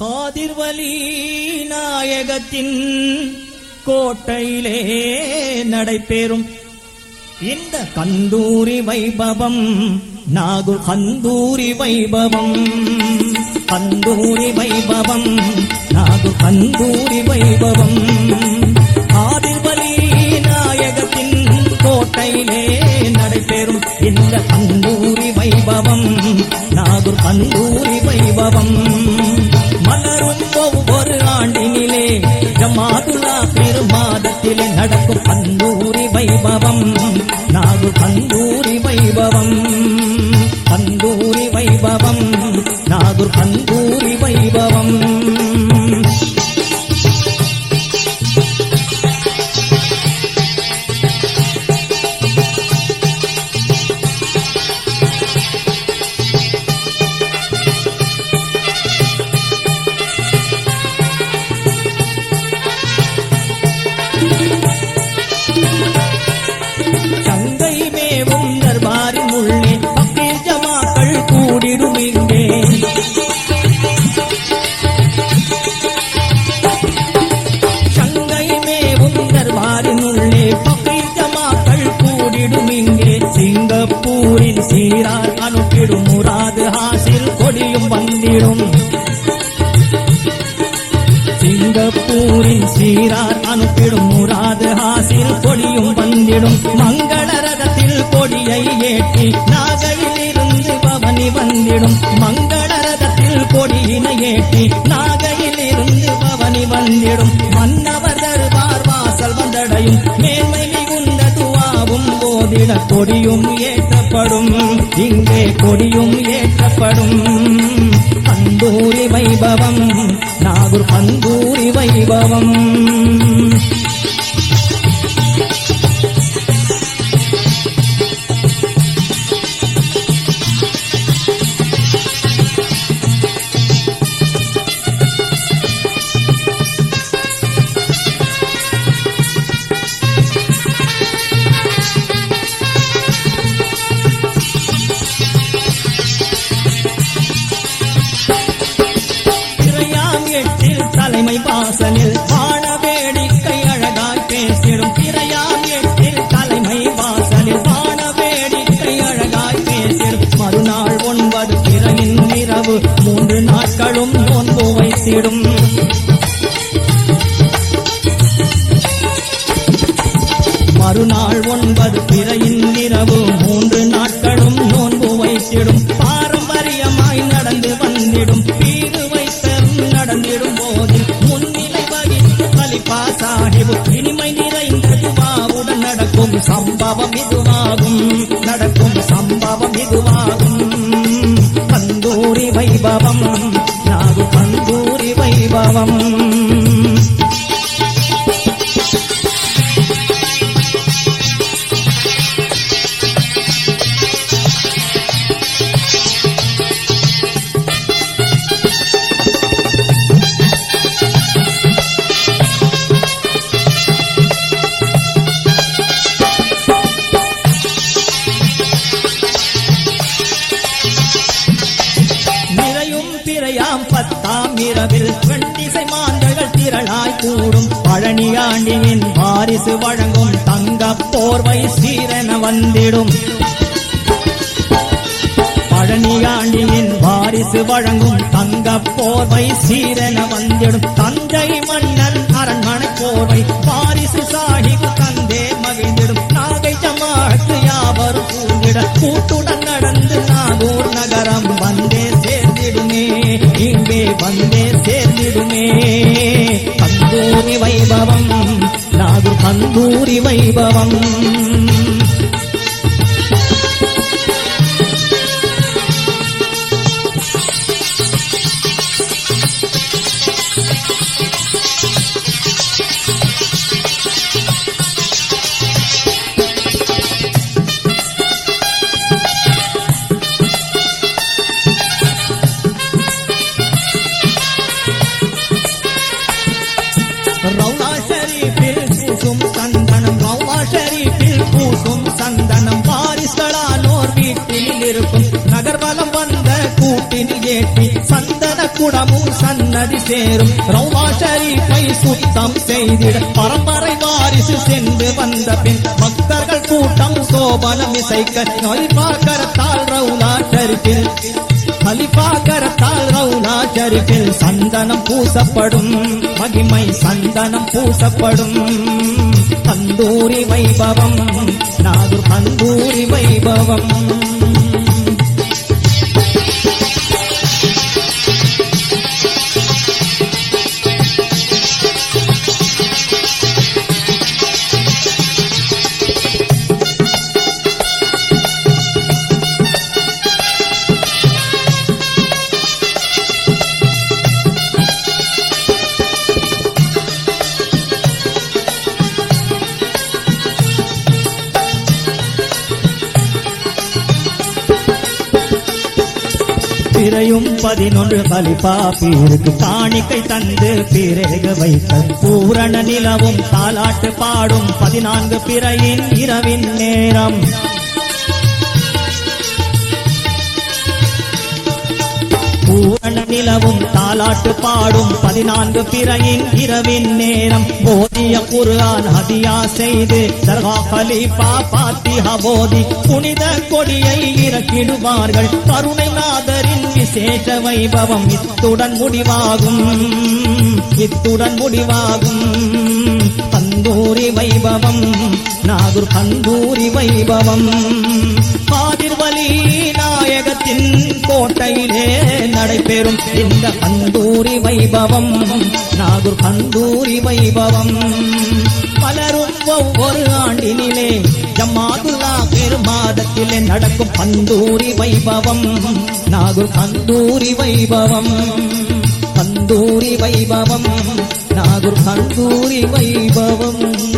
காதிர்வலி நாயகத்தின் கோட்டையிலே நடைபெறும். இந்த கந்தூரி வைபவம் நாகு கந்தூரி வைபவம். கந்தூரி வைபவம் நாகு கந்தூரி வைபவம். ஆதிர்வலி நாயகத்தின் கோட்டையிலே நடைபெறும். இந்த கந்தூரி வைபவம் நாகு கந்தூரி வைபவம். பெருமாதத்திலே நடக்கும் பன்னூரி வைபவம். கொடியும் சிங்கப்பூரின் சீரார் அனுப்பிடும் முராது ஹாசில் கொடியும் வந்திடும். மங்கள ரதத்தில் கொடியை ஏற்றி நாகையிலிருந்து பவனி வந்திடும். மங்கள ரதத்தில் கொடியினை ஏற்றி நாகையிலிருந்து பவனி வந்திடும். மன்னவர் தருவார் வாசல் வந்தடையும். மேன்மை மிகுந்த துவாவும் போதிட கொடியும் ஏற்றப்படும். இங்கே கொடியும் ஏற்றப்படும். கந்தூரி வைபவம் நாகூர் கந்தூரி வைபவம். தலைமை வாசலில் வாழ வேடிக்கை அழகாய் பேசிடும் திரையாம் எட்டில் தலைமை வாசலில் வாழ வேடிக்கை அழகாய் பேசிடும் மறுநாள் ஒன்பது பிறையின் இரவு மூன்று நாட்களும் நோன்பு வைத்திடும். மறுநாள் ஒன்பது பிறையின் இரவு மூன்று இதுவாகும். நடக்கும் சம்பவம் இதுவாகும். கந்தூரி வைபவம். கூடும் பழனியாண்டியின் வாரிசு வழங்கும் தங்க போர்வை சீரன வந்திடும். பழனியாண்டியின் வாரிசு வழங்கும் தங்க போர்வை சீரன வந்திடும். தந்தை மன்னன் அரண்மனை போர்வை வாரிசு சாஹிப் தந்தே மகிழ்ந்திடும். நாகை ஜமாத்து யாவரும் கூடிட கூட்டுடன் கந்தூரி வைபவம் நாகூர் கந்தூரி வாரிசுகளானோர் ஏற்றி சந்தன குடமும் சன்னதி சேரும். ரவுலா ஷரீஃபை சுத்தம் செய்திட பரம்பரை வாரிசு சென்று வந்த பின் பக்தர்கள் கூட்டம் சோபனம் இசைக்க ஹலிஃபா கரத்தால் ரவுலா ஷரீஃபில். ஹலிஃபா கரத்தால் ரவுலா ஷரீஃபில் சந்தனம் பூசப்படும். மகிமை சந்தனம் பூசப்படும். தந்தூரி வைபவம் நாகூர் தந்தூரி வைபவம். பிறையும் பதினொன்று கலிப்பா பீருக்கு காணிக்கை தந்து பிறக வைத்த பூரண நிலவும் தாலாட்டு பாடும் பதினான்கு பிறையின் இரவின் நேரம். பூரண நிலவும் தாலாட்டு பாடும் பதினான்கு பிறையின் இரவின் நேரம். போதிய குர்ஆன் ஹதியா செய்து தர்கா கலீஃபா பாத்திஹா போதி புனித கொடியை இறக்கிடுவார்கள். கருணைநாதரின் விசேஷ வைபவம் இத்துடன் முடிவாகும். இத்துடன் முடிவாகும். கந்தூரி வைபவம் நாகூர் கந்தூரி வைபவம். காதிர்வலி நாயகத்தின் கோட்டையிலே நடைபெறும் இந்த கந்தூரி வைபவம் நாகூர் கந்தூரி வைபவம். பலரும் ஒவ்வொரு ஆண்டினிலே ஜமாதுல்லா பெருமாதத்திலே நடக்கும் கந்தூரி வைபவம் நாகூர் கந்தூரி வைபவம். கந்தூரி வைபவம் நாகூர் கந்தூரி வைபவம்.